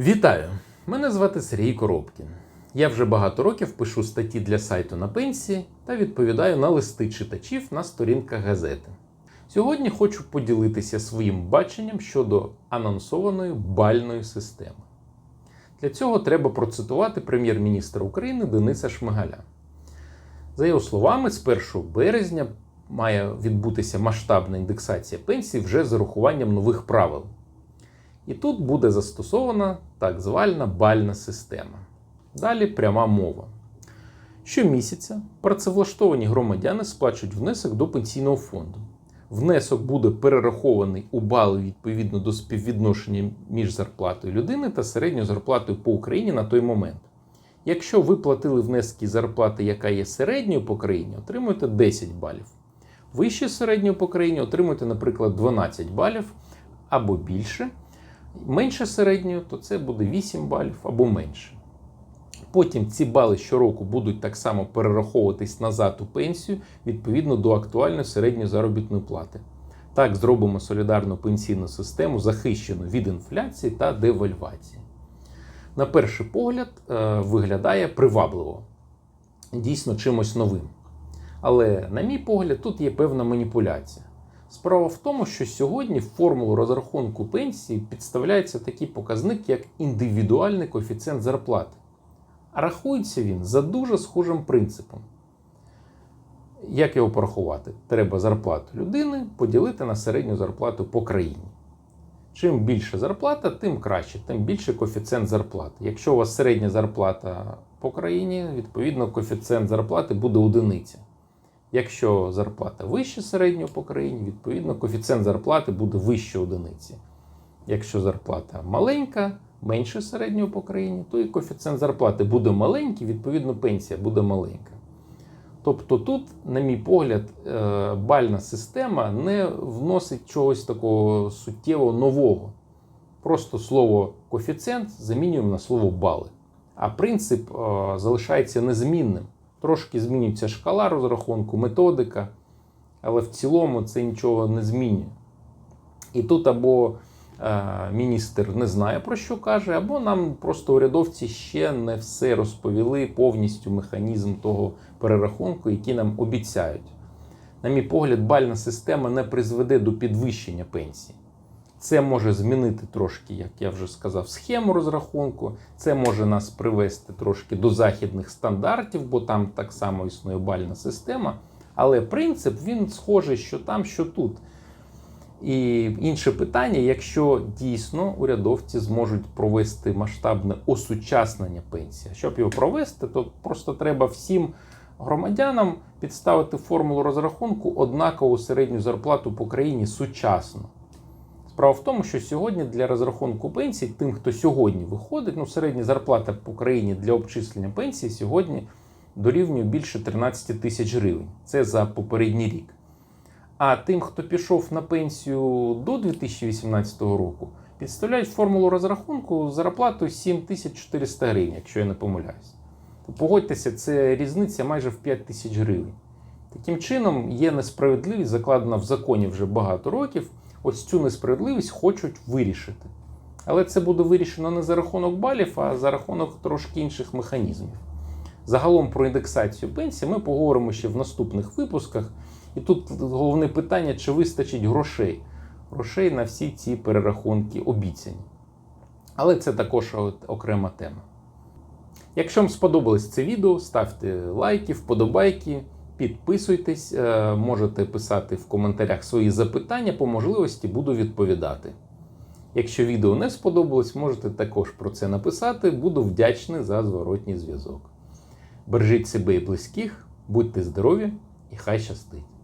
Вітаю! Мене звати Сергій Коробкін. Я вже багато років пишу статті для сайту на пенсії та відповідаю на листи читачів на сторінках газети. Сьогодні хочу поділитися своїм баченням щодо анонсованої бальної системи. Для цього треба процитувати прем'єр-міністра України Дениса Шмигаля. За його словами, з 1 березня має відбутися масштабна індексація пенсій вже з урахуванням нових правил. І тут буде застосована так звана бальна система. Далі пряма мова. Щомісяця працевлаштовані громадяни сплачують внесок до пенсійного фонду. Внесок буде перерахований у бали відповідно до співвідношення між зарплатою людини та середньою зарплатою по Україні на той момент. Якщо ви платили внески зарплати, яка є середньою по країні, отримуєте 10 балів. Вище середньої по країні отримуєте, наприклад, 12 балів або більше. Менше середньої, то це буде 8 балів або менше. Потім ці бали щороку будуть так само перераховуватись назад у пенсію відповідно до актуальної середньої заробітної плати. Так зробимо солідарну пенсійну систему, захищену від інфляції та девальвації. На перший погляд, е, виглядає привабливо, дійсно чимось новим. Але, на мій погляд, тут є певна маніпуляція. Справа в тому, що сьогодні в формулу розрахунку пенсії підставляється такий показник, як індивідуальний коефіцієнт зарплати. А рахується він за дуже схожим принципом. Як його порахувати? Треба зарплату людини поділити на середню зарплату по країні. Чим більше зарплата, тим краще, тим більше коефіцієнт зарплати. Якщо у вас середня зарплата по країні, відповідно коефіцієнт зарплати буде одиниця. Якщо зарплата вище середньої по країні, відповідно коефіцієнт зарплати буде вище одиниці. Якщо зарплата маленька, менше середнього по країні, то і коефіцієнт зарплати буде маленький, відповідно, пенсія буде маленька. Тобто тут, на мій погляд, е, бальна система не вносить чогось такого суттєво нового. Просто слово коефіцієнт замінюємо на слово бали. А принцип е, залишається незмінним. Трошки змінюється шкала розрахунку, методика, але в цілому це нічого не змінює. І тут або е, міністр не знає про що каже, або нам просто урядовці ще не все розповіли повністю механізм того перерахунку, який нам обіцяють. На мій погляд, бальна система не призведе до підвищення пенсії. Це може змінити трошки, як я вже сказав, схему розрахунку. Це може нас привести трошки до західних стандартів, бо там так само існує бальна система. Але принцип він схожий, що там, що тут. І інше питання: якщо дійсно урядовці зможуть провести масштабне осучаснення пенсії, щоб його провести, то просто треба всім громадянам підставити формулу розрахунку однакову середню зарплату по країні сучасно. Справа в тому, що сьогодні для розрахунку пенсій, тим, хто сьогодні виходить, ну середня зарплата по країні для обчислення пенсії сьогодні дорівнює більше 13 тисяч гривень. Це за попередній рік. А тим, хто пішов на пенсію до 2018 року, підставляють формулу розрахунку з зарплатою 7400 гривень, якщо я не помиляюсь. Погодьтеся, це різниця майже в 5 тисяч гривень. Таким чином, є несправедливість, закладена в законі вже багато років. Ось цю несправедливість хочуть вирішити. Але це буде вирішено не за рахунок балів, а за рахунок трошки інших механізмів. Загалом про індексацію пенсії ми поговоримо ще в наступних випусках. І тут головне питання, чи вистачить грошей. Грошей на всі ці перерахунки обіцяні. Але це також окрема тема. Якщо вам сподобалось це відео, ставте лайки, вподобайки, підписуйтесь, е, можете писати в коментарях свої запитання, по можливості буду відповідати. Якщо відео не сподобалось, можете також про це написати. Буду вдячний за зворотній зв'язок. Бережіть себе і близьких, будьте здорові і хай щастить!